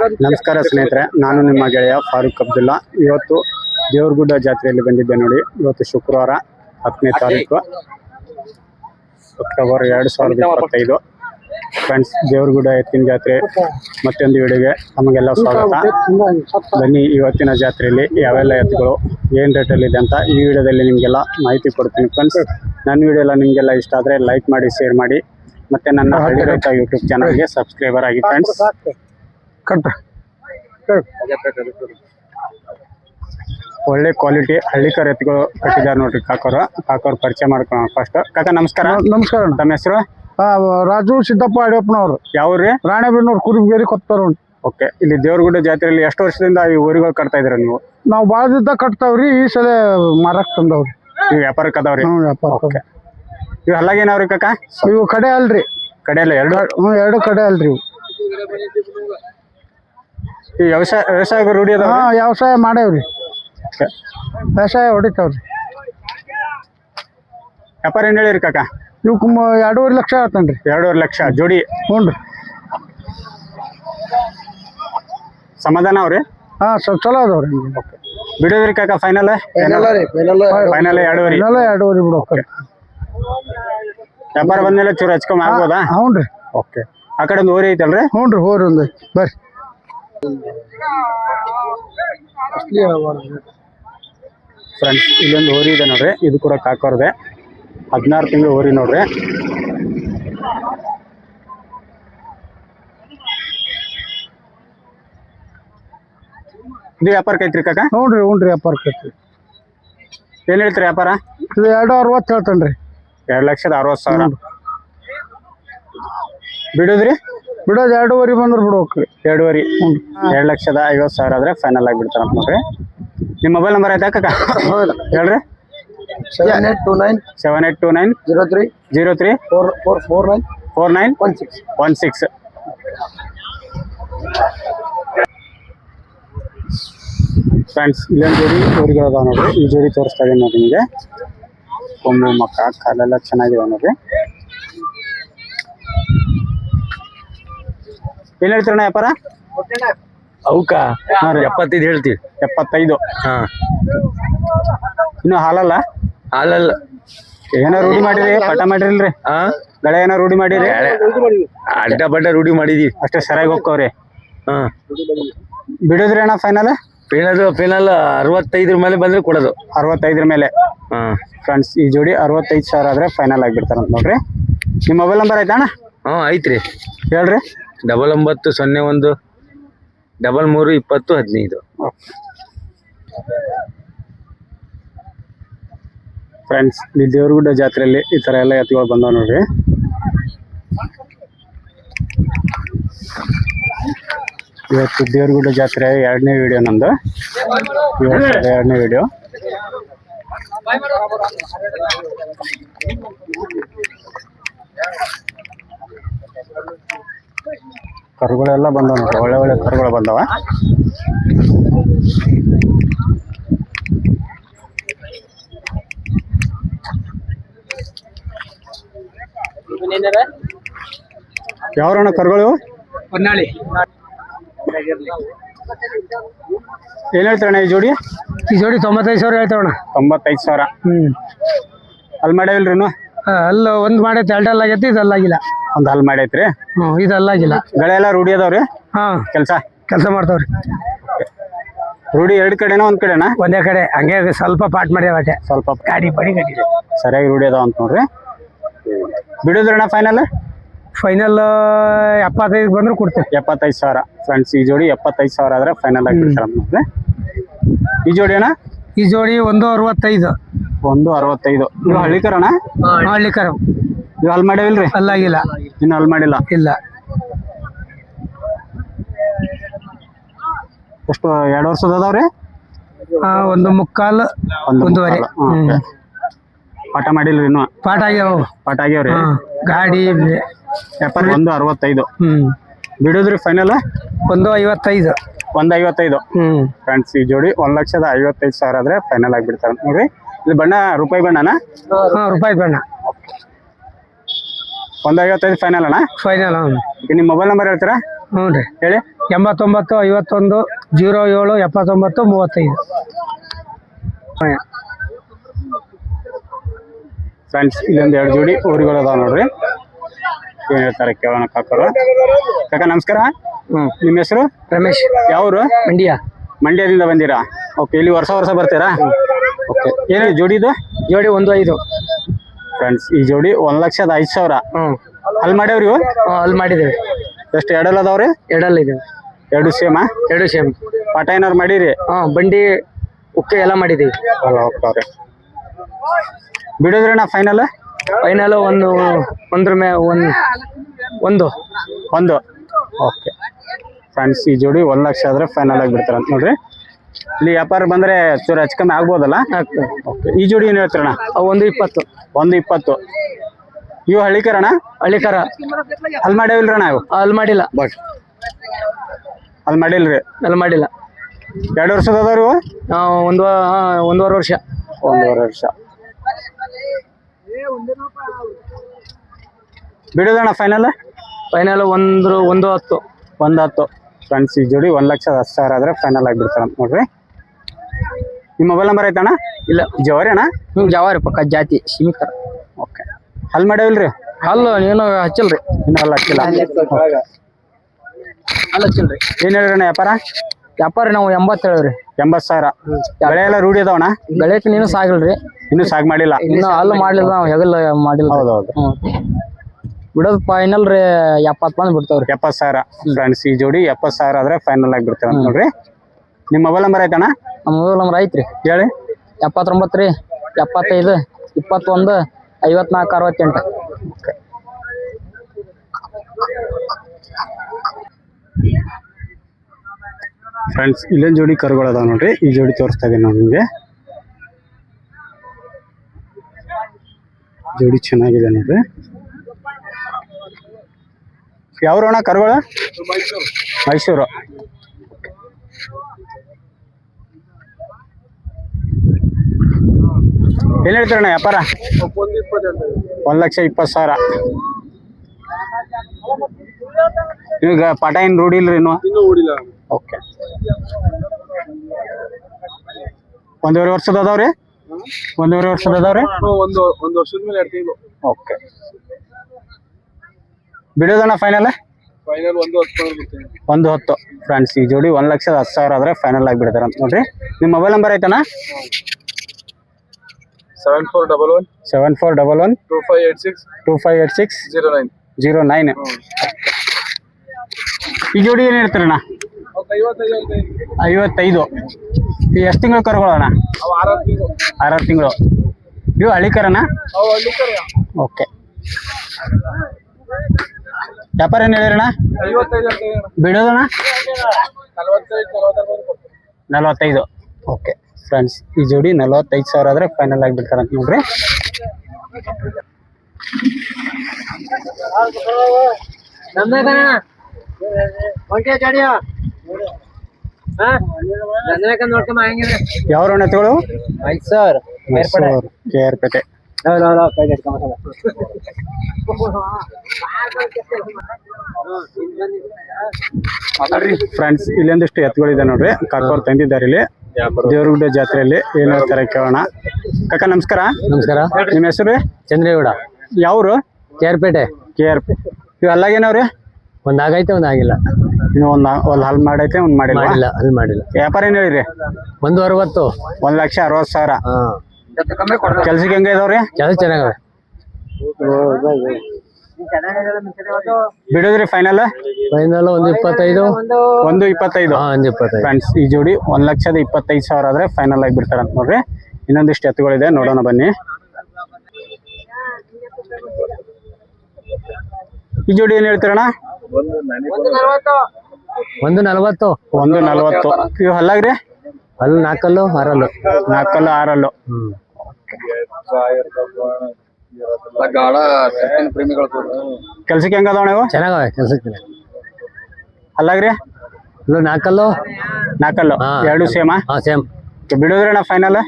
ನಮಸ್ಕಾರ ಸ್ನೇಹಿತರೆ ನಾನು ನಿಮ್ಮ ಗೆಳೆಯ ಫಾರೂಕ್ ಅಬ್ದುಲ್ಲಾ. ಇವತ್ತು ದೇವ್ರಗುಡ್ಡ ಜಾತ್ರೆಯಲ್ಲಿ ಬಂದಿದ್ದೆ ನೋಡಿ ಇವತ್ತು ಶುಕ್ರವಾರ ಹತ್ತನೇ ತಾರೀಕು ಅಕ್ಟೋಬರ್ ಎರಡು ಸಾವಿರದ ಇಪ್ಪತ್ತೈದು. ಫ್ರೆಂಡ್ಸ್ ದೇವ್ರಗುಡ್ಡ ಎತ್ತಿನ ಜಾತ್ರೆ ಮತ್ತೊಂದು ವಿಡಿಯೋಗೆ ನಮಗೆಲ್ಲ ಸ್ವಾಗತ. ಬನ್ನಿ ಇವತ್ತಿನ ಜಾತ್ರೆಯಲ್ಲಿ ಯಾವೆಲ್ಲ ಎತ್ತುಗಳು ಏನು ರೇಟಲ್ಲಿ ಇದೆ ಅಂತ ಈ ವಿಡಿಯೋದಲ್ಲಿ ನಿಮಗೆಲ್ಲ ಮಾಹಿತಿ ಕೊಡ್ತೀನಿ ಫ್ರೆಂಡ್ಸ್ ನನ್ನ ವಿಡಿಯೋ ಎಲ್ಲ ನಿಮಗೆಲ್ಲ ಇಷ್ಟ ಆದರೆ ಲೈಕ್ ಮಾಡಿ ಶೇರ್ ಮಾಡಿ. ಮತ್ತೆ ನನ್ನ ಹಳ್ಳಿ ರೈತ ಯೂಟ್ಯೂಬ್ ಚಾನಲ್ಗೆ ಸಬ್ಸ್ಕ್ರೈಬರ್ ಆಗಿ ಫ್ರೆಂಡ್ಸ್ ಒಳ್ಳೆ ಕ್ವಾಲಿಟಿ ಹಳ್ಳಿಕರ್ ಎತ್ತುಗಳು ಕಟ್ಟಿದ್ದಾರೆ ನೋಡ್ರಿ ಕಾಕೋರು. ಕಾಕೋರ್ ಪರಿಚಯ ಮಾಡ್ಕೊಳ ಫಸ್ಟ್ ಕಾಕ ನಮಸ್ಕಾರ. ನಮಸ್ಕಾರ. ತಮ್ಮ ಹೆಸರು? ರಾಜು ಸಿದ್ದಪ್ಪ ಅಡಿಯಪ್ಪನವ್ರು. ಯಾವ್ರಿ ರಾಣೆಬೆನ್ನೂರು ಕುರುಬಗೇರಿ ಕೊತ್ತಾರ. ಓಕೆ ಇಲ್ಲಿ ದೇವ್ರಗುಡ್ಡ ಜಾತ್ರೆಯಲ್ಲಿ ಎಷ್ಟು ವರ್ಷದಿಂದ ಈ ಊರಿಗಳು ಕಟ್ತಾ ಇದ್ರ ನೀವು? ನಾವು ಬಾಳದಿದ್ದ ಕಟ್ತಾವ್ರಿ ಈ ಸಲ ಮಾರಕ್ ತಂದವ್ರಿ. ಈ ವ್ಯಾಪಾರಕ್ಕೆ ಅದಾವ್ರಿ? ಹ್ಞೂ ವ್ಯಾಪಾರ ಇವು ಹಲ್ಲಾಗೇನವ್ರಿ ಕಾಕ? ಇವು ಕಡೆ ಅಲ್ರಿ. ಕಡೆ ಅಲ್ಲ ಎರಡು? ಎರಡು ಕಡೆ ಅಲ್ರಿ ಇವು. ಈ ವ್ಯವಸಾಯ ವ್ಯವಸಾಯ ರೂಢಿ ಅದ ಹಾ ವ್ಯವಸಾಯ ಮಾಡೇವ್ರಿ ವ್ಯವಸಾಯ ಹೊಡಿತಾವ್ರಿ. ವ್ಯಾಪಾರ ಏನ್ ಹೇಳಿರಿ ಕಾಕ? ಇವಕ್ಕೆ ಎರಡೂವರೆ ಲಕ್ಷ ಆತನ್ರಿ. ಎರಡೂವರೆ ಲಕ್ಷ ಜೋಡಿ. ಹ್ಞೂ ರೀ ಸಮಾಧಾನ ಅವ್ರಿ? ಹಾ ಸ್ವಲ್ಪ ಚಲೋ ಅದಾವ್ರಿ. ಓಕೆ. ಬಿಡೋದ್ರಿ ಕಾಕ ಫೈನಲ್ ಫೈನಲ್ ಎರಡೂವರೆ. ಫೈನಲ್ ಎರಡೂವರೆ. ಬಿಡ್ಬೇಕ್ರಿ ವ್ಯಾಪಾರ ಬಂದ್ಮೇಲೆ ಚೂರು ಹಚ್ಕೊಂಡ್ ಆಗ್ಬೋದಾ? ಹ್ಞೂ ರೀ ಓಕೆ. ಆ ಕಡೆ ಒಂದು ಓರಿ ಐತಲ್ರಿ? ಹ್ಞೂ ರೀ ಹೋರಿ ಒಂದು ಬರ್ರಿ. ಫ್ರೆಂಡ್ಸ್ ಇಲ್ಲೊಂದು ಹೋರಿ ಇದೆ ನೋಡ್ರಿ. ಇದು ಕೂಡ ಕಾಕೋರ್ದೆ ಹದಿನಾರು ತಿಂಗಳು ಹೋರಿ ನೋಡ್ರಿ. ಇದು ವ್ಯಾಪಾರಕ್ಕೆ ಐತ್ರಿ ಕಾಕ? ನೋಡ್ರಿ ರೀ ಹ್ಞೂ ರೀ ವ್ಯಾಪಾರ ಕಟ್ರಿ ಏನ್ ಹೇಳ್ತೀರಿ ವ್ಯಾಪಾರ? ಇದು ಎರಡು ಅರವತ್ತು ಹೇಳ್ತಾನೆ ಎರಡು ಲಕ್ಷದ ಅರವತ್ತು ಸಾವಿರ. ಬಿಡುದ್ರಿ? ಬಿಡೋದು ಎರಡೂವರೆ ಬಂದ್ರೆ ಬಿಡ್ಬೇಕು. ಎರಡೂವರೆ ಎರಡು ಲಕ್ಷದ ಐವತ್ತು ಸಾವಿರ ಆದರೆ ಫೈನಲ್ ಆಗಿ ಅಂತ ನೋಡ್ರಿ ನಿಮ್ಮ ಮೊಬೈಲ್ ನಂಬರ್ ಆಯ್ತಾ ಕಾಕ ಹೇಳ್ರಿ. Seven eight two nine seven eight two nine zero three zero three four four four nine four nine one six one six friends ಇಲ್ಲೊಂದು ಜೋಡಿ ಊರಿಗೆ ಅದಾವ ನೋಡ್ರಿ. ಈ ಜೋಡಿ ತೋರಿಸ್ತಾ ಇದೀನಿ ನೋಡಿ ನಿಮಗೆ. ಕೊಂಬು ಮಕ್ಕ ಕಾಲೆಲ್ಲ ಚೆನ್ನಾಗಿದೆ ನೋಡ್ರಿ. ಏನ್ ಹೇಳ್ತೀರಣ್ಣ ವ್ಯಾಪಾರ? ಅವಕಾ ಎಪ್ಪತ್ತೈದು ಹೇಳ್ತೀವಿ. ಎಪ್ಪತ್ತೈದು. ಹಾ. ಇನ್ನು ಹಾಲಲ್ಲ? ಹಾಲಲ್ಲ. ಏನೋ ರೂಢಿ ಮಾಡಿರಿ ಪಟ ಮಾಡಿರಿಲ್ರಿ? ಹಾ ಗಳೆ ಏನೋ ರೂಢಿ ಮಾಡಿರಿ ಅಡ್ಡ ಬಡ್ಡ ರೂಢಿ ಮಾಡಿದೀವಿ. ಅಷ್ಟೇ ಸರಿಯಾಗಿ ಹೋಗ್ಕವ್ರಿ ಹಾ. ಬಿಡೋದ್ರಿ ಅಣ್ಣ ಫೈನಲ್ ಫೈನಲ್ ಫೈನಲ್ ಅರವತ್ತೈದ್ರ ಮೇಲೆ ಬಂದ್ರೆ ಕೊಡೋದು. ಅರವತ್ತೈದ್ರ ಮೇಲೆ. ಹಾ. ಫ್ರೆಂಡ್ಸ್ ಈ ಜೋಡಿ ಅರವತ್ತೈದು ಸಾವಿರ ಆದ್ರೆ ಫೈನಲ್ ಆಗಿಬಿಡ್ತಾರಂತ ನೋಡ್ರಿ. ನಿಮ್ಮ ಮೊಬೈಲ್ ನಂಬರ್ ಆಯ್ತಾ ಅಣ್ಣ? ಹಾ ಐತ್ರಿ ಹೇಳ್ರಿ. ಡಬಲ್ ಒಂಬತ್ತು, ಸೊನ್ನೆ ಒಂದು ಡಬಲ್ ಮೂರು, ಇಪ್ಪತ್ತು, ಹದಿನೈದು. ಫ್ರೆಂಡ್ಸ್ ಈ ದೇವ್ರಗುಡ್ಡ ಜಾತ್ರೆಯಲ್ಲಿ ಈ ಥರ ಎಲ್ಲ ಎತ್ತುಗಳು ಬಂದವ ನೋಡ್ರಿ. ಇವತ್ತು ದೇವ್ರಗುಡ್ಡ ಜಾತ್ರೆ ಎರಡನೇ ವಿಡಿಯೋ ನಂದು ಇವತ್ತು ಎರಡನೇ ವಿಡಿಯೋ ಕರುಗಳೆಲ್ಲ ಬಂದವ ನೋಡ್ರಿ ಒಳ್ಳೆ ಒಳ್ಳೆ ಕರುಗಳು ಬಂದವ. ಯಾವ್ರಣ್ಣ ಕರುಗಳು? ಹೊನ್ನಾಳಿ. ಏನ್ ಹೇಳ್ತಾರಣ್ಣ ಈ ಜೋಡಿ? ಈ ಜೋಡಿ ತೊಂಬತ್ತೈದು ಸಾವಿರ ಹೇಳ್ತಾವಣ್ಣ ತೊಂಬತ್ತೈದು ಸಾವಿರ. ಹ್ಮ್. ಅಲ್ಲಿ ಮಾಡ್ಯಾವಿಲ್ರಿ ಅಲ್ಲ ಒಂದ್ ಮಾಡೈತೆ ಎರಡು ಆಗೈತಿ ಇದು ಅಲ್ಲಾಗಿಲ್ಲ ಒಂದು ಹಲ್ ಮಾಡೈತ್ರಿ? ಹ್ಮ್ ಇದು ಅಲ್ಲಾಗಿಲ್ಲ ಗಳೆ ಎಲ್ಲ ರೂಢಿ ಅದಾವ್ರಿ? ಹಾ. ಕೆಲಸ? ಕೆಲಸ ಮಾಡ್ತಾವ್ರಿ. ರೂಢಿ ಎರಡ್ ಕಡೆನಾ ಒಂದ್ ಕಡೆನಾ? ಒಂದೇ ಕಡೆ ಹಂಗೆ ಸ್ವಲ್ಪ ಪಾಟ್ ಮಾಡ್ಯಾವ ಅಷ್ಟೇ. ಸ್ವಲ್ಪ ಗಾಡಿ ಬಡಿ ಗಾಡಿ ಸರಿಯಾಗಿ ರೂಢಿ ಅದಾವ ಅಂತ ನೋಡ್ರಿ. ಬಿಡುದ್ರಣ್ಣ ಫೈನಲ್ ಫೈನಲ್ ಎಪ್ಪತ್ತೈದು ಬಂದ್ರೆ ಕೊಡ್ತೇವೆ. ಎಪ್ಪತ್ತೈದು ಸಾವಿರ. ಫ್ರೆಂಡ್ಸ್ ಈ ಜೋಡಿ ಎಪ್ಪತ್ತೈದು ಸಾವಿರ ಆದ್ರೆ ಫೈನಲ್ ಆಗಿ ನೋಡ್ರಿ. ಈ ಜೋಡಿ ಅಣ್ಣ? ಈ ಜೋಡಿ ಒಂದು ಅರವತ್ತೈದು. ಒಂದು ಅರವತ್ತೈದು. ಇದು ಹಳ್ಳಿಕರಣ ಹಳ್ಳಿಕರ. ಇದು ಅಲ್ಲಿ ಮಾಡ್ಯಾವಿಲ್ರಿ ಅಲ್ಲಾಗಿಲ್ಲ. ಇನ್ನು ಅಲ್ಲಿ ಮಾಡಿಲ್ಲ? ಇಲ್ಲ. ಎಷ್ಟು ಎರಡು ವರ್ಷದ ಅದಾವ್ರಿ? ಆ, ಒಂದು ಮುಕ್ಕಾಲು ಒಂದು ಒಂದೂವರೆ. ಮುಕ್ಕಾಲು. ಹ್ಮ್, ಹ್ಮ್. okay. ಪಾಠ ಮಾಡಿಲ್ರಿ ಇನ್ನು? ಪಾಠ ಆಗ್ಯಾವ. ಪಾಠ ಆಗ್ಯಾವ್ರಿ? ಹಾ. ಗಾಡಿ ಪೇಪರ್ ಒಂದು ಅರವತ್ತೈದು. ಹ್ಮ್. ಬಿಡುದ್ರಿ ಫೈನಲ್ ಒಂದು ಐವತ್ತೈದು. ಒಂದ್ ಐವತ್ತೈದು. ಹ್ಮ್. ಫ್ರೆಂಡ್ಸ್ ಈ ಜೋಡಿ ಒಂದ್ ಲಕ್ಷದ ಐವತ್ತೈದು ಸಾವಿರ ಆದ್ರೆ ಫೈನಲ್ ಆಗಿಬಿಡ್ತಾರೆ ನೋಡ್ರಿ. ಇದು ಬಣ್ಣ ರೂಪಾಯಿ ಬಣ್ಣನಾ? ಹಾ ರೂಪಾಯಿ ಬಣ್ಣ. ಒಂದ್ ಐವತ್ತೈದು ಫೈನಲ್ ಅಣ್ಣ ಫೈನಲ್ ಹ್ಞೂ ನಿಮ್ಮ ಮೊಬೈಲ್ ನಂಬರ್ ಹೇಳ್ತೀರಾ? ಹ್ಞೂ ರೀ. ಹೇಳಿ. ಎಂಬತ್ತೊಂಬತ್ತು ಐವತ್ತೊಂದು ಜೀರೋ ಏಳು ಎಪ್ಪತ್ತೊಂಬತ್ತು ಮೂವತ್ತೈದು. ಫ್ರೆಂಡ್ಸ್ ಇಲ್ಲೊಂದು ಎರಡು ಜೋಡಿ ಊರುಗಳು ಅದಾವ ನೋಡ್ರಿ. ಏನ್ ಹೇಳ್ತಾರೆ ಕೇಳೋಣ ಕಾಕರು. ಕಾಕ ನಮಸ್ಕಾರ. ಹ್ಞೂ ನಿಮ್ಮ ಹೆಸರು? ರಮೇಶ್. ಯಾವರು? ಮಂಡ್ಯ. ಮಂಡ್ಯದಿಂದ ಬಂದಿರಾ? ಓಕೆ ಇಲ್ಲಿ ವರ್ಷ ವರ್ಷ ಬರ್ತೀರಾ? ಓಕೆ. ಏನು ಜೋಡಿ ಇದು? ಜೋಡಿ ಒಂದು ಐದು. ಫ್ರೆಂಡ್ಸ್ ಈ ಜೋಡಿ ಒಂದ್ ಲಕ್ಷದ ಐದು ಸಾವಿರ. ಹ್ಮ್. ಅಲ್ಲಿ ಮಾಡ್ಯಾವ್ರಿ ಇವು? ಅಲ್ಲಿ ಮಾಡಿದ್ದೇವೆ. ಎಷ್ಟು ಎರಡಲ್ಲ ಅದಾವ್ರಿ? ಎರಡಲ್ಲ ಇದೆ ಎರಡು ಸೇಮಾ? ಎರಡು ಸೇಮ್. ಪಾಠ ಏನಾರು ಮಾಡಿರಿ? ಹಾ ಬಂಡಿ ಉಕ್ಕೆ ಎಲ್ಲ ಮಾಡಿದೀವಿ ಅಲ್ಲ ಹೋಗ್ತಾವ್ರಿ. ಬಿಡೋದ್ರಿ ನಾ ಫೈನಲ್ ಫೈನಲ್ ಒಂದು ಒಂದ್ರ ಮೇ ಒಂದು ಒಂದು. ಒಂದು. ಓಕೆ. ಫ್ರೆಂಡ್ಸ್ ಈ ಜೋಡಿ ಒಂದ್ ಲಕ್ಷ ಆದ್ರೆ ಫೈನಲ್ ಆಗಿ ಬಿಡ್ತಾರಂತ ನೋಡ್ರಿ. ಇಲ್ಲಿ ವ್ಯಾಪಾರ ಬಂದ್ರೆ ಚೂರು ಹೆಚ್ಚು ಕಮ್ಮಿ ಆಗ್ಬೋದಲ್ಲ? ಆಗ್ತದೆ. ಈ ಜೋಡಿ ಏನು ಹೇಳ್ತೀರಣ್ಣ? ಅವು ಒಂದು ಇಪ್ಪತ್ತು. ಒಂದು ಇಪ್ಪತ್ತು. ಇವು ಹಳ್ಳಿಕರಣ? ಹಳ್ಳಿಕರ. ಅಲ್ಲಿ ಮಾಡ್ಯಾವಿಲ್ರಣ ಇವು? ಅಲ್ಲಿ ಮಾಡಿಲ್ಲ. ಬಟ್ ಅಲ್ಲಿ ಮಾಡಿಲ್ರಿ? ಅಲ್ಲಿ ಮಾಡಿಲ್ಲ. ಎರಡು ವರ್ಷದ ಅದಾವ್ರಿ ಇವು? ಆ, ಒಂದು ಆ, ಒಂದೂವರೆ ವರ್ಷ. ಒಂದೂವರೆ ವರ್ಷ. ಬಿಡೋದಣ್ಣ ಫೈನಲ್ ಫೈನಲ್ ಒಂದು ಒಂದು ಹತ್ತು. ಒಂದು ಹತ್ತು. ಫ್ರೆಂಡ್ಸ್ ಈ ಜೋಡಿ ಒಂದು ಲಕ್ಷದ ಹತ್ತು ಸಾವಿರ ಆದರೆ ಫೈನಲ್ ಆಗಿಬಿಡ್ತಾರೆ ನೋಡ್ರಿ. ನಿಮ್ಮ ಮೊಬೈಲ್ ನಂಬರ್ ಐತಣ್ಣ? ಇಲ್ಲ ಜವಾರಿ ಅಣ್ಣ? ನಿಮ್ ಜವಾರಿ ಪಕ್ಕ ಜಾತಿ ಸೀಮಿತ. ಓಕೆ ಹಲ್ ಮಾಡ್ಯಾವಿಲ್ರಿ ಹಲ್ಲು ನೀನು ಹಚ್ಚಿಲ್ರಿ? ಇನ್ನೂ ಹಲ್ಲು ಹಚ್ಚಿಲ್ಲ. ಅಲ್ಲ ಹಚ್ಚಿಲ್ರಿ. ಏನು ಹೇಳ್ರಣ್ಣ ವ್ಯಾಪಾರ? ವ್ಯಾಪಾರ ನಾವು ಎಂಬತ್ತು ಹೇಳ್ರಿ ಎಂಬತ್ತು ಸಾವಿರ. ಬೆಳೆ ಎಲ್ಲ ರೂಢಿ ಅದಾವಣ್ಣ? ಬೆಳೆ ನೀನು ಸಾಗಿಲ್ರಿ ಇನ್ನೂ ಸಾಗ್ ಮಾಡಿಲ್ಲ. ಇನ್ನು ಹಲ್ಲು ಮಾಡ್ಲಿಲ್ಲ ನಾವು ಹೆಗಲ್ ಮಾಡಿಲ್ಲ. ಹೌದೌದು. ಹ್ಞೂ ಬಿಡೋದು ಫೈನಲ್ ರೀ ಎಪ್ಪತ್ತು ಬಂದು ಬಿಡ್ತಾವ್ರಿ ಎಪ್ಪತ್ತು ಸಾವಿರ. ಫ್ರೆಂಡ್ಸ್ ಈ ಜೋಡಿ ಎಪ್ಪತ್ತು ಸಾವಿರ ಆದ್ರೆ ಫೈನಲ್ ಆಗಿ ಬಿಡ್ತೇವೆ ನೋಡ್ರಿ. ನಿಮ್ಮ ಮೊಬೈಲ್ ನಂಬರ್ ಐತಣ್ಣ? ನಮ್ಮ ಮೊಬೈಲ್ ನಂಬರ್ ಐತ್ರಿ. ಹೇಳಿ. ಎಪ್ಪತ್ತೊಂಬತ್ತು ರೀ ಎಪ್ಪತ್ತೈದು ಇಪ್ಪತ್ತೊಂದು ಐವತ್ನಾಲ್ಕು ಅರವತ್ತೆಂಟು. ಫ್ರೆಂಡ್ಸ್ ಇಲ್ಲೊಂದು ಜೋಡಿ ಕರುಗಳು ಅದಾವ ನೋಡ್ರಿ. ಈ ಜೋಡಿ ತೋರಿಸ್ತಾ ಇದೀನಿ ನಾವು ನಿಮಗೆ. ಜೋಡಿ ಚೆನ್ನಾಗಿದೆ ನೋಡ್ರಿ. ಯಾವ್ರು ಅಣ್ಣ ಕರುಗಳು? ಮೈಸೂರು. ಏನ್ ಹೇಳ್ತೀರಣ್ಣ ವ್ಯಾಪಾರ? ಒಂದ್ ಲಕ್ಷ ಇಪ್ಪತ್ತು ಸಾವಿರ. ಈಗ ಪಾಠ ಏನ್ ರೂಢಿಲ್ರಿ ಇನ್ನು? ಓಕೆ ಒಂದೂವರೆ ವರ್ಷದ ಅದಾವ್ರಿ? ಒಂದೂವರೆ ವರ್ಷದ ಅದಾವ್ರಿ? ಒಂದು ಒಂದು ವರ್ಷದ ಮೇಲೆ ಎರಡು ತಿಂಗಳು. ಓಕೆ ಬಿಡೋದಣ್ಣ ಫೈನಲ್ ಫೈನಲ್ ಒಂದು ಹತ್ತು ಒಂದು ಹತ್ತು. ಫ್ರೆಂಡ್ಸ್ ಈ ಜೋಡಿ ಒಂದ್ ಲಕ್ಷದ ಹತ್ತು ಸಾವಿರ ಆದ್ರೆ ಫೈನಲ್ ಆಗಿ ಬಿಡ್ತಾರ ಅಂತ ನೋಡ್ರಿ. ನಿಮ್ಮ mobile number ಐತಣ್ಣ? Seven four double one seven four double one two five eight six two five eight six zero nine zero nine ಈ ಜೋಡಿ ಏನು ಹೇಳ್ತಾರಣ್ಣ ಐವತ್ತೈದು. ಎಷ್ಟು ತಿಂಗಳು ಕರ್ಕೊಳ್ಳೋಣ ಆರಾರು ತಿಂಗಳು. ಇವು ಹಳ್ಳಿಕರಣ ಓಕೆ. ವ್ಯಾಪಾರ ಏನು ಹೇಳಿರಣ್ಣ ಬಿಡೋದಣ್ಣ? ನಲವತ್ತೈದು. ಓಕೆ. ಫ್ರೆಂಡ್ಸ್ ಈ ಜೋಡಿ ನಲವತ್ತೈದು ಸಾವಿರ ಆದರೆ ಫೈನಲ್ ಆಗಿ ಬಿಡ್ತಾರಂತ ನೋಡ್ರಿ. ಯಾವ ಎತ್ತುಗಳು sir Mysuru K R Pete friends ಇಲ್ಲೊಂದಿಷ್ಟು ಎತ್ತುಗಳಿದೆ ನೋಡ್ರಿ. ಕಾಕೋರ್ ತಂದಿದ್ದಾರೆ ಇಲ್ಲಿ. ದೇವರಗುಡ್ಡ ಜಾತ್ರೆಯಲ್ಲಿ ಏನ್ ಹೇಳ್ತಾರೆ ಕೇಳೋಣ. ಕಾಕ ನಮಸ್ಕಾರ. ನಮಸ್ಕಾರ. ನಿಮ್ಮ ಹೆಸರು? ಚಂದ್ರೇಗೌಡ. ಯಾವ್ರು? ಕೇರ್ಪೇಟೆ ಕೆ ಆರ್ ಪೇ ಇವು ಅಲ್ಲಾಗೇನವ್ರಿ ಒಂದ್ ಆಗೈತೆ ಒಂದ್ ಆಗಿಲ್ಲ. ಇನ್ನು ಒಂದ್ ಒಂದ್ ಹಲ್ ಮಾಡೈತೆ ಒಂದ್ ಮಾಡಿಲ್ಲ ಮಾಡಿಲ್ಲ ಅಲ್ಲಿ ಮಾಡಿಲ್ಲ. ವ್ಯಾಪಾರ ಏನ್ ಹೇಳಿರಿ? ಒಂದು ಅರವತ್ತು. ಒಂದ್ ಲಕ್ಷ ಅರವತ್ ಸಾವಿರ. ಕೆಲ್ಸಕ್ಕೆ ಹೆಂಗ ಇದಾವ್ರಿ? ಕೆಲಸ ಚೆನ್ನಾಗವೆ. ಬಿಡೋದ್ರಿ ಫೈನಲ್ ಫೈನಲ್ ಒಂದು ಇಪ್ಪತ್ತೈದು. ಒಂದು ಇಪ್ಪತ್ತೈದು. ಒಂದು ಇಪ್ಪತ್ತೈದು. ಫ್ರೆಂಡ್ಸ್ ಈ ಜೋಡಿ ಒಂದ್ ಲಕ್ಷದ ಇಪ್ಪತ್ತೈದು ಸಾವಿರ ಆದ್ರೆ ಫೈನಲ್ ಆಗಿ ಬಿಡ್ತಾರಂತ ನೋಡ್ರಿ. ಇನ್ನೊಂದಿಷ್ಟು ಎತ್ತುಗಳಿದೆ ನೋಡೋಣ ಬನ್ನಿ. ಈ ಜೋಡಿ ಏನ್ ಹೇಳ್ತೀರಣ್ಣ? ಒಂದು ನಲವತ್ತು. ಒಂದು ನಲವತ್ತು. ಇವು ಹಲ್ಲಾಗ್ರಿ? ಅಲ್ಲಿ ನಾಲ್ಕಲ್ಲು ಆರಲ್ಲು. ನಾಲ್ಕಲ್ಲು ಆರಲ್ಲು. ಪ್ರೇಮಿಗಳು ಕೆಲ್ಸಕ್ಕೆ ಹೆಂಗ ಅದಾವ ನೀವು? ಚೆನ್ನಾಗವೆ ಕೆಲ್ಸಕ್ಕೆ. ಅಲ್ಲಾಗ್ರಿ? ಇದು ನಾಲ್ಕಲ್ಲು ನಾಲ್ಕಲ್ಲು ಹಾ. ಎರಡು ಸೇಮಾ? ಆ ಸೇಮ್. ಬಿಡೋದ್ರಣ್ಣ ಫೈನಲ್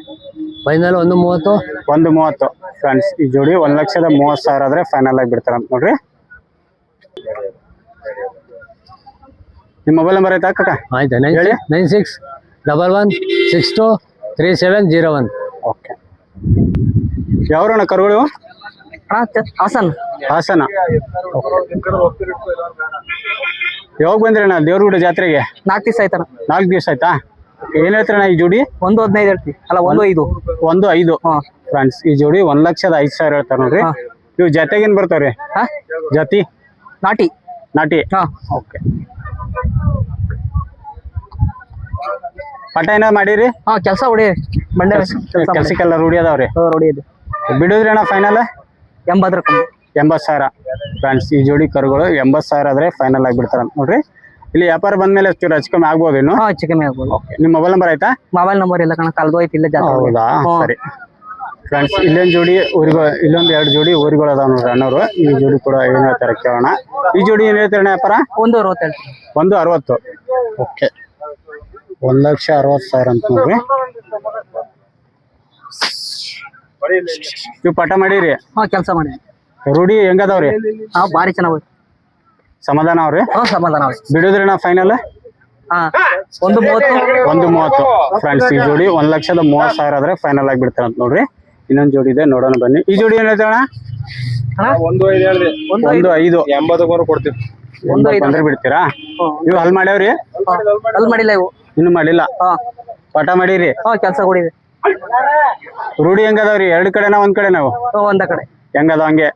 ಫೈನಲ್ ಒಂದು ಮೂವತ್ತು. ಒಂದು ಮೂವತ್ತು. ಫ್ರೆಂಡ್ಸ್ ಈ ಜೋಡಿ ಒಂದ್ ಲಕ್ಷದ ಮೂವತ್ತು ಸಾವಿರ ಆದ್ರೆ ಫೈನಲ್ ಆಗಿ ಬಿಡ್ತಾರಂತ ನೋಡ್ರಿ. ನಿಮ್ಮ ಮೊಬೈಲ್ ನಂಬರ್ ಐತಾ ಕಾಕ ಆಯ್ತಾ ನೈನ್ ಹೇಳಿ. Nine six double one six two three seven zero one okay ಯಾವ್ರಣ್ಣ ಕರುಗಳು? ಹಾಸನ್ ಹಾಸನ. ಯಾವಾಗ ಬಂದ್ರಣ್ಣ ದೇವ್ರಗುಡ ಜಾತ್ರೆಗೆ? ನಾಲ್ಕು ದಿವಸ ಆಯ್ತಣ್ಣ. ನಾಲ್ಕು ದಿವಸ ಆಯ್ತಾ? ಏನ್ ಹೇಳ್ತಾರಣ್ಣ ಈ ಜೋಡಿ? ಒಂದು ಹದಿನೈದು ಹೇಳ್ತೀವಿ. ಅಲ್ಲ ಒಂದು ಐದು. ಒಂದು ಐದು. ಫ್ರೆಂಡ್ಸ್ ಈ ಜೋಡಿ ಒಂದ್ ಲಕ್ಷದ ಐದು ಸಾವಿರ ಹೇಳ್ತಾರ ನೋಡ್ರಿ. ಇವ್ ಜೊತೆಗೇನ್ ಬರ್ತಾವ್ರಿ? ಜಾತಿ? ನಾಟಿ. ನಾಟಿ. ಹಾ. ಓಕೆ. ಪಟ ಏನಾರ ಮಾಡಿರಿ? ಹಾ ಕೆಲಸ ಹೊಡಿ. ಬಂಡೆ ಕೆಲಸ ಕೆಲ್ಸಕ್ಕೆಲ್ಲ ರೂಢಿ ಅದಾವ್ರಿ. ರೂಢಿ ಇದು. ಬಿಡುದ್ರಿ ಅಣ್ಣ ಫೈನಲ್ ಎಂಬತ್ತರ ಕಮ್ಮಿ ಎಂಬತ್ತು ಸಾವಿರ. ಫ್ರೆಂಡ್ಸ್ ಈ ಜೋಡಿ ಕರುಗಳು ಎಂಬತ್ ಸಾವಿರ ಆದ್ರೆ ಫೈನಲ್ ಆಗಿಬಿಡ್ತಾರ ಅಂತ ನೋಡ್ರಿ. ಇಲ್ಲಿ ವ್ಯಾಪಾರ ಬಂದ್ಮೇಲೆ ಚೂರು ಹೆಚ್ಚು ಕಮ್ಮಿ ಆಗ್ಬೋದು ಹಾ ಹೆಚ್ಚು ಕಮ್ಮಿ ಆಗ್ಬೋದು. ನಿಮ್ಮ ಮೊಬೈಲ್ ನಂಬರ್ ಆಯ್ತಾ? ಮೊಬೈಲ್ ನಂಬರ್ ಇಲ್ಲ ಕಣ ಕಳ್ದು ಹೋಯ್ತು ಇಲ್ಲ ಜಾತ್ರೆ. ಹೌದಾ? ಹ್ಮ್. ಸರಿ. ಫ್ರೆಂಡ್ಸ್ ಇಲ್ಲೊಂದು ಜೋಡಿ ಊರಿಗಳು ಇಲ್ಲೊಂದು ಎರಡು ಜೋಡಿ ಊರಿಗಳು ಅದಾವ ನೋಡ್ರಿ ಅಣ್ಣವರು. ಈ ಜೋಡಿ ಕೂಡ ಏನ್ ಹೇಳ್ತಾರೆ ಕೇಳೋಣ. ಈ ಜೋಡಿ ಏನ್ ಹೇಳ್ತಾರೆ ವ್ಯಾಪಾರ? ಒಂದು ಅರವತ್ತು ಒಂದು ಅರವತ್ತು. ಓಕೆ ಒಂದ್ ಲಕ್ಷ ಅರವತ್ತು ಸಾವಿರ ಅಂತ ನೋಡ್ರಿ. ಇವು ಪಟ ಮಾಡೀರಿ? ಹಾ ಕೆಲಸ ಮಾಡಿ. ರೂಢಿ ಹೆಂಗದವ್ರಿ? ಹಾ ಭಾರಿ ಚೆನ್ನಾಗಿ ಸಮಾಧಾನ ಅವ್ರಿ? ಹಾ ಸಮಾಧಾನ ಬಿಡುದ್ರಿ ನಾ ಫೈನಲ್ ಹಾ ಒಂದು ಮೂವತ್ತು ಒಂದು ಮೂವತ್ತು. ಫ್ರೆಂಡ್ಸ್ ಈ ಜೋಡಿ ಒಂದ್ ಲಕ್ಷದ ಮೂವತ್ ಸಾವಿರ ಆದ್ರೆ ಫೈನಲ್ ಆಗಿ ಬಿಡ್ತಾರ ಅಂತ ನೋಡ್ರಿ. ಇನ್ನೊಂದ್ ಜೋಡಿ ಇದೆ ನೋಡೋಣ ಬನ್ನಿ. ಈ ಜೋಡಿ ಏನ್ ಹೇಳ್ತಾಳ ಅಣ್ಣ? ಒಂದು ಐದು ಹೇಳಿ ಒಂದು ಐದು. ಎಂಬತ್ತಕ್ಕೂ ಕೊಡ್ತೀವಿ. ಒಂದು ಬಂದ್ರೆ ಬಿಡ್ತೀರಾ? ಇವು ಹಲ್ ಮಾಡ್ಯಾವ್ರಿ? ಹಲ್ ಮಾಡಿಲ್ಲ ಇವು. ಇನ್ನು ಮಾಡಿಲ್ಲ. ಪಾಠ ಮಾಡಿರಿ? ಮಾಡೀರಿ ಹಾ ಕೆಲಸ ಕೊಡಿದೆ ರೂಢಿ ಹೆಂಗದವ್ರಿ? ಎರಡ್ ಕಡೆನ ಒಂದ್ ಕಡೆ ನಾವು ಹಾ, ಒಂದ ಕಡೆ. ಹೆಂಗದ ಹಂಗೆ?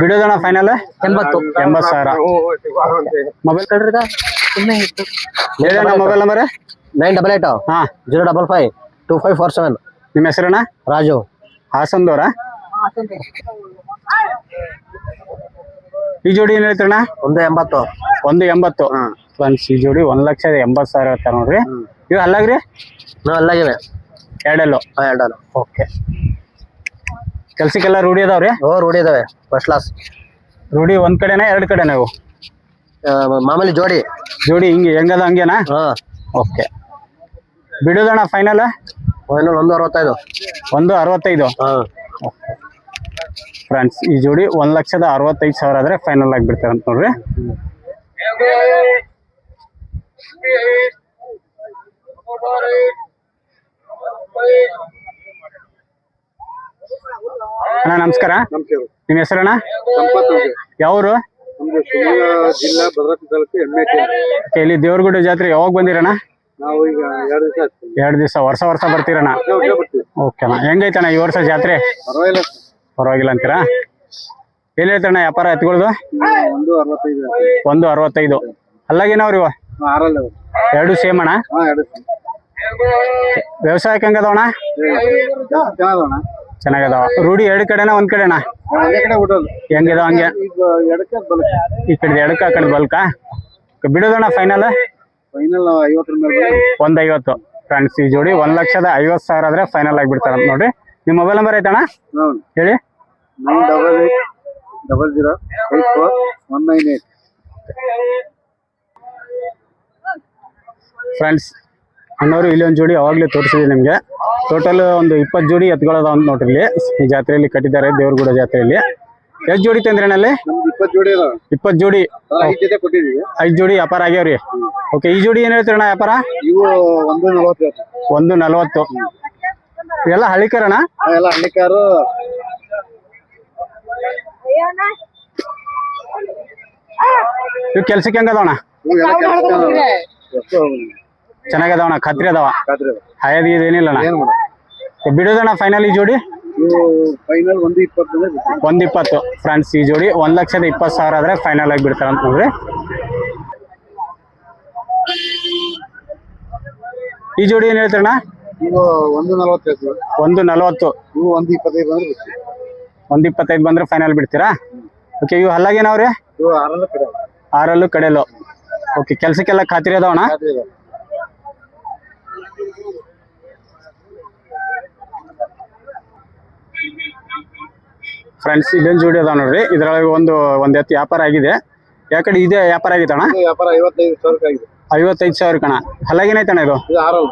ಬಿಡೋದಣ್ಣ ಫೈನಲ್ ಎಂಬತ್ತು. ಎಂಬತ್ ಸಾವಿರ. ಮೊಬೈಲ್ ಕಡ್ರಿ ಹೇಳಣ್ಣ mobile number nine double eight ಹಾ. Zero double five two five four seven. ನಿಮ್ಮ ಹೆಸರಣ್ಣ? ರಾಜು. ಹಾಸನ್ದವ್ರ? ಈ ಜೋಡಿ ಏನ್ ಹೇಳ್ತಾರಣ್ಣ? ಒಂದು ಎಂಬತ್ತು. ಒಂದು ಎಂಬತ್ತು. ಫ್ರೆಂಡ್ಸ್ ಸಿ ಜೋಡಿ ಒಂದ್ ಲಕ್ಷದ ಎಂಬತ್ ಸಾವಿರ ಹೇಳ್ತಾರ ನೋಡ್ರಿ. ಇವ್ ಅಲ್ಲಾಗ್ರಿ? ನಾವು ಅಲ್ಲಾಗಿವೆ. ಎರಡಲ್ಲು? ಹಾಂ ಎರಡು ಓಕೆ. ಕೆಲ್ಸಕ್ಕೆಲ್ಲ ರೂಢಿ ಅದಾವ್ರಿ? ಓ ರೂಢಿ ಇದಾವೆ. ಫಸ್ಟ್ ಕ್ಲಾಸ್ ರೂಢಿ ಒಂದ್ ಕಡೆನಾ ಎರಡ್ ಕಡೆ ಇವು? ಮಾಮೂಲಿ ಜೋಡಿ. ಜೋಡಿ ಹಿಂಗೆ ಹೆಂಗದ ಹಂಗೇನಾ? ಹಾಂ. ಓಕೆ. ಬಿಡೋದಣ್ಣ ಫೈನಲ್ ಫೈನಲ್ ಒಂದು ಅರವತ್ತೈದು. ಒಂದು ಅರವತ್ತೈದು? ಹಾಂ. ಫ್ರೆಂಡ್ಸ್ ಈ ಜೋಡಿ ಒಂದ್ ಲಕ್ಷದ ಅರವತ್ತೈದು ಸಾವಿರ ಆದ್ರೆ ಫೈನಲ್ ಆಗಿ ಬಿಡ್ತಾರೆ ಅಂತ ನೋಡ್ರಿ. ಅಣ್ಣ ನಮಸ್ಕಾರ. ನಿಮ್ಮ ಹೆಸರಣ್ಣ? ಯಾವರು? ಜಿಲ್ಲಾ ಭದ್ರಾವತಿ ತಾಲೂಕು ಎಮ್ಮೆ ಇಲ್ಲಿ ದೇವ್ರಗುಡ್ಡ ಜಾತ್ರೆ ಯಾವಾಗ ಬಂದಿರಣ್ಣ? ನಾವು ಈಗ ಎರಡು ದಿವಸ ಎರಡು ದಿವಸ ವರ್ಷ ವರ್ಷ ಬರ್ತೀರಣ್ಣ? ಬರ್ತೀವಿ. ಓಕೆ ಅಣ್ಣ ಹೆಂಗೈತಣ್ಣ ಈ ವರ್ಷ ಜಾತ್ರೆ? ಪರವಾಗಿಲ್ಲ. ಪರವಾಗಿಲ್ಲ ಅಂತೀರಾ? ಎಲ್ಲಿ ಹೇಳ್ತಾರಣ್ಣ ವ್ಯಾಪಾರ ಎತ್ಕೊಳ್ದು ಒಂದು ಅರವತ್ತೈದು. ಒಂದು ಅರವತ್ತೈದು. ಅಲ್ಲಾಗೇನವ್ರಿ ಇವ? ಆರಲ್ಲ ಎರಡು ಸೇಮ್ ಅಣ್ಣ? ಹಾಂ ಎರಡು ವ್ಯವಸಾಯಕ್ಕೆ ಹೆಂಗದವಣ್ಣ ಅಣ್ಣ ಚೆನ್ನಾಗದಾವ. ರೂಢಿ ಎರಡು ಕಡೆನ ಒಂದ್ ಕಡೆನಾ? ಒಂದೇ ಕಡೆ ಬಿಡೋದು ಹೆಂಗಿದಾವ ಹಂಗೆ? ಈಗ ಎಡಕ್ಕೆ ಬರುತ್ತೆ ಈ ಕಡೆ ಎಡಕ್ಕ ಆ ಕಡೆ ಬಲ್ಕಾ? ಬಿಡೋದಣ್ಣ ಫೈನಲ್ ಫೈನಲ್ ಐವತ್ತರ ಮೇಲೆ ಒಂದ್ ಐವತ್ತು ಫ್ರೆಂಡ್ಸ್ ಈ ಜೋಡಿ ಒಂದ್ ಲಕ್ಷದ ಐವತ್ ಸಾವಿರ ಆದ್ರೆ ಫೈನಲ್ ಆಗಿಬಿಡ್ತಾರ ಅಂತ ನೋಡ್ರಿ. ನಿಮ್ಮ ಮೊಬೈಲ್ ನಂಬರ್ ಐತಣ್ಣ? ಹೌದು. ಹೇಳಿ. Nine double eight double zero eight four one nine eight friends ಅನ್ನೋರು ಇಲ್ಲಿ ಒಂದು ಜೋಡಿ ಅವಾಗಲೇ ತೋರಿಸಿದೆ ನಿಮಗೆ. ಟೋಟಲ್ ಒಂದು ಇಪ್ಪತ್ತು ಜೋಡಿ ಎತ್ಕೊಳ್ಳೋದ ಅಂತ ನೋಡ್ರಿ ಇಲ್ಲಿ. ಈ ಜಾತ್ರೆಯಲ್ಲಿ ಕಟ್ಟಿದ್ದಾರೆ ದೇವ್ರಗೂಡ ಜಾತ್ರೆಯಲ್ಲಿ. ಎಷ್ಟು ಜೋಡಿ ತಂದ್ರೇನಲ್ಲಿ ಅಲ್ಲಿ? ಇಪ್ಪತ್ತು ಜೋಡಿ ಐದು ಜೋಡಿ ವ್ಯಾಪಾರ ಆಗ್ಯಾವ್ರಿ? ಓಕೆ ಈ ಜೋಡಿ ಏನು ಹೇಳ್ತೀರಣ್ಣ ವ್ಯಾಪಾರ? ಒಂದು ನಲವತ್ತು ಇವೆಲ್ಲ ಹಳ್ಳಿಕರಣ ಎಲ್ಲ ಹಳ್ಳಿಕಾರು. ಇವು ಕೆಲ್ಸಕ್ಕೆ ಹೆಂಗದವಣ ಚೆನ್ನಾಗದವಣ ಖಾತ್ರಿ ಅದಾವ. ಹಯದಿ ಇದೇನಿಲ್ಲ ಬಿಡೋದಣ್ಣ ಫೈನಲ್ ಈ ಜೋಡಿ? ಫೈನಲ್ ಒಂದು ಇಪ್ಪತ್ತು. ಒಂದ್ ಫ್ರೆಂಡ್ಸ್ ಈ ಜೋಡಿ ಒಂದ್ ಲಕ್ಷದ ಇಪ್ಪತ್ತು ಸಾವಿರ ಆದ್ರೆ ಫೈನಲ್ ಆಗಿ ಬಿಡ್ತಾರ ಅಂತ ನೋಡ್ರಿ. ಈ ಜೋಡಿ ಏನ್ ಹೇಳ್ತಾರಣ್ಣ? ಒಂದು ನಲವತ್ತೈದು ಒಂದು ನಲವತ್ತು. ಒಂದು ಇಪ್ಪತ್ತೈದು. ಒಂದ್ ಬಂದ್ರೆ ಫೈನಲ್ ಬಿಡ್ತೀರಾ? ಓಕೆ ಇವು ಹಲ್ಲಾಗೇನವ್ರಿ. ಆರಲ್ಲು ಕಡೆಯಲ್ಲು. ಓಕೆ ಕೆಲ್ಸಕ್ಕೆಲ್ಲ ಖಾತ್ರಿ ಅದಾವಣ್ಣ ಫ್ರೆಂಡ್ಸ್ ಇದೊಂದು ಜೋಡಿ ಅದಾವ ನೋಡ್ರಿ. ಇದ್ರೊಳಗೆ ಒಂದು ಒಂದ್ ಎತ್ತು ವ್ಯಾಪಾರ ಆಗಿದೆ. ಯಾಕಡೆ ಇದೇ ವ್ಯಾಪಾರ ಆಗೈತೆ ಅಣ್ಣ? ವ್ಯಾಪಾರ ಐವತ್ತೈದು ಸಾವಿರಕ್ಕೆ ಆಗಿದೆ. ಐವತ್ತೈದು ಸಾವಿರ ಕಣ ಹಲ್ಲಾಗೇನೈತಣ್ಣ ಇದು? ಇದು ಆರಲ್ಲ.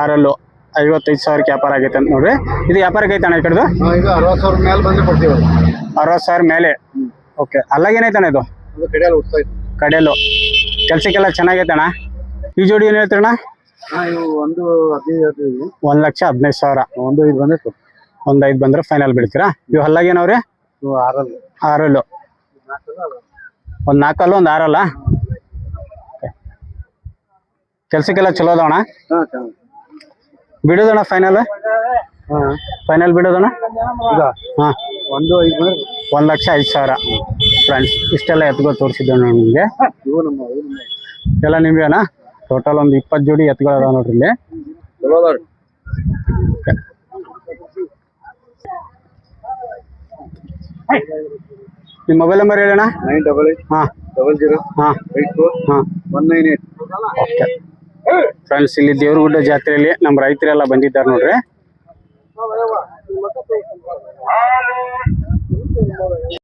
ಆರಲ್ಲು. ಐವತ್ತೈದು ಸಾವಿರಕ್ಕೆ ವ್ಯಾಪಾರ ಆಗೈತೆ ಅಂತ ನೋಡ್ರಿ. ಇದು ವ್ಯಾಪಾರಕ್ಕೆ ಐತಣ್ಣ ಈ ಕಡೆದು? ಅರವತ್ ಇದು ಅರವತ್ತು ಸಾವಿರ ಮೇಲೆ ಕೊಡ್ತೀವಿ. ಅರವತ್ತು ಸಾವಿರ ಮೇಲೆ? ಓಕೆ ಅಲ್ಲಾಗೇನೈತಣ್ಣ ಇದು? ಅದು ಕಡೆಯಲ್ಲಿ ಹುಡ್ತಾ ಇತ್ತು ಕಡೆಯಲು ಕೆಲ್ಸಕ್ಕೆಲ್ಲ ಚೆನ್ನಾಗೈತೆ ಅಣ್ಣ. ಈ ಜೋಡಿ ಏನು ಹೇಳ್ತೀರಣ್ಣ? ಇವು ಒಂದು ಹದಿನೈದು ಒಂದು ಲಕ್ಷ ಹದಿನೈದು ಸಾವಿರ. ಒಂದು ಇದು ಸ್ವಲ್ಪ ಒಂದು ಐದು ಬಂದ್ರೆ ಫೈನಲ್ ಬಿಡ್ತೀರಾ? ಇವ್ ಹಲ್ಲಾಗೇನವ್ರಿ ಏನವ್ರಿ ಆರಲ್ಲಿ. ಒಂದು ನಾಲ್ಕಲ್ಲು ಒಂದು ಆರಲ್ಲ? ಕೆಲ್ಸಕ್ಕೆಲ್ಲ ಚಲೋ ಅದಾವಣ್ಣ ಹಾ ಬಿಡೋದಣ್ಣ ಫೈನಲ್ ಹಾ. ಫೈನಲ್ ಬಿಡೋದಣ್ಣ? ಹಾ. ಒಂದು ಒಂದು ಲಕ್ಷ ಐದು ಸಾವಿರ. ಫ್ರೆಂಡ್ಸ್ ಇಷ್ಟೆಲ್ಲ ಎತ್ಕೊ ತೋರಿಸಿದ್ದೇವೆ ನಿಮಗೆ. ಎಲ್ಲ ನಮ್ಮ ಅಣ್ಣ ಟೋಟಲ್ ಒಂದು ಇಪ್ಪತ್ತು ಜೋಡಿ ಎತ್ಗಳು ಅದಾವ ನೋಡ್ರಿ ಇಲ್ಲಿ ಚಲೋ ಅದಾವ್ರಿ ನಿಮ್ಮ ಮೊಬೈಲ್ ನಂಬರ್ ಹೇಳೋಣ ನೈನ್ ಡಬಲ್ ಏಟ್ ಹಾಂ. ಡಬಲ್ ಜೀರೋ ಹಾಂ. ಏಟ್ ಫೋರ್ ಹಾಂ. One nine eight okay. Friends ಇಲ್ಲಿ ದೇವ್ರಗುಡ್ಡ ಜಾತ್ರೆಯಲ್ಲಿ ನಮ್ಮ ರೈತರೆಲ್ಲ ಬಂದಿದ್ದಾರೆ ನೋಡ್ರಿ.